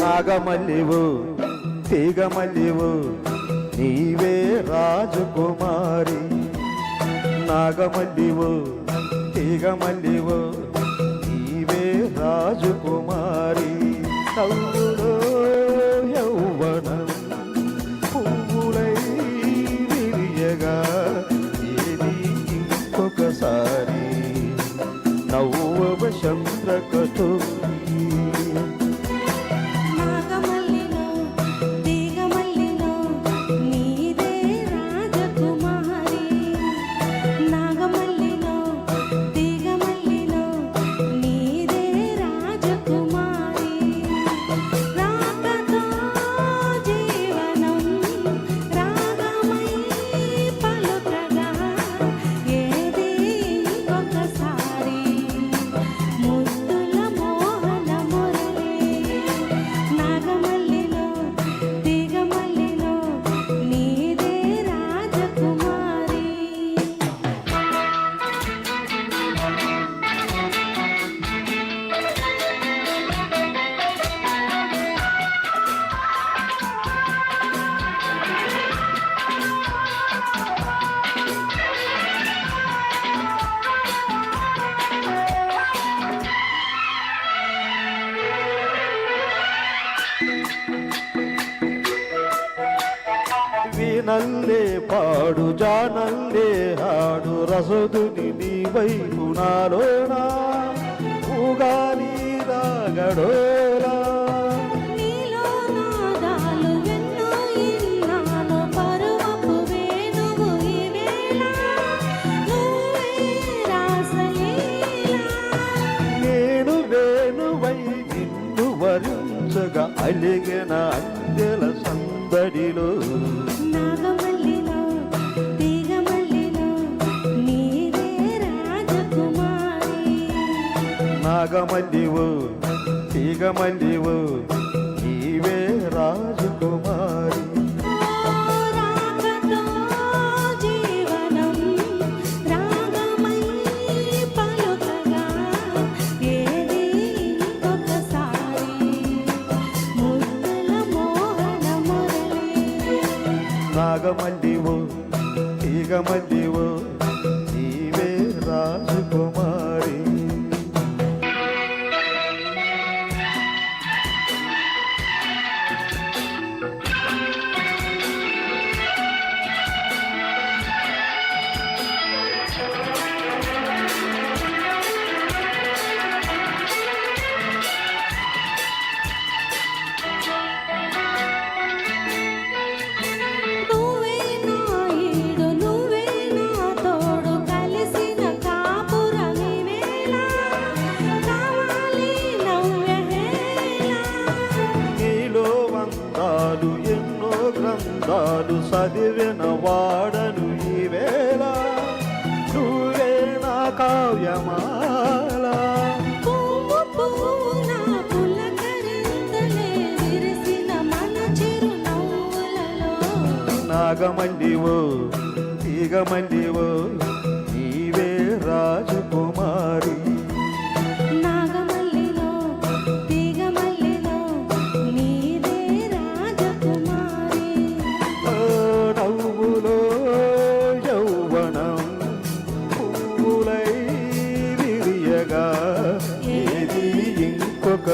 నాగమల్లివు తీగమల్లివు నీవే రాజకుమారి. నాగమల్లివు తీగమల్లివు నీవే రాజకుమారి. కౌలో యౌవనం పువ్వులై విరియగా ఏది ఇంకొకసారి. నవ్వవ చంద్రకటోరి వీణల్లే పాడు జానల్లే ಹಾಡು రసదుని నీ వైపు నాలోనా? ఊగాలి రాగడోలా? నేను వేణువై నిన్ను వరించగా అలిగిన అందెల రాజకుమారి. నాగమల్లివు తీగమల్లివు నీవే రాజకుమారి. తీగమల్లివు గ్రంథాలు చదివిన వాడను ఈవేళ నువ్వే నా కావ్యమాల. పువ్వు పువ్వున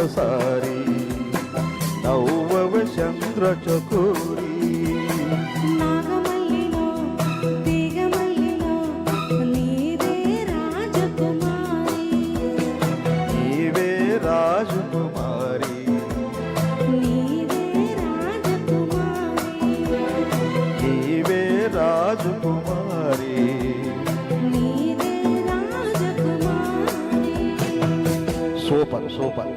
ఇంకొకసారి నవ్వవ చంద్ర చకోరి. నీవే రాజకుమారి. Super super.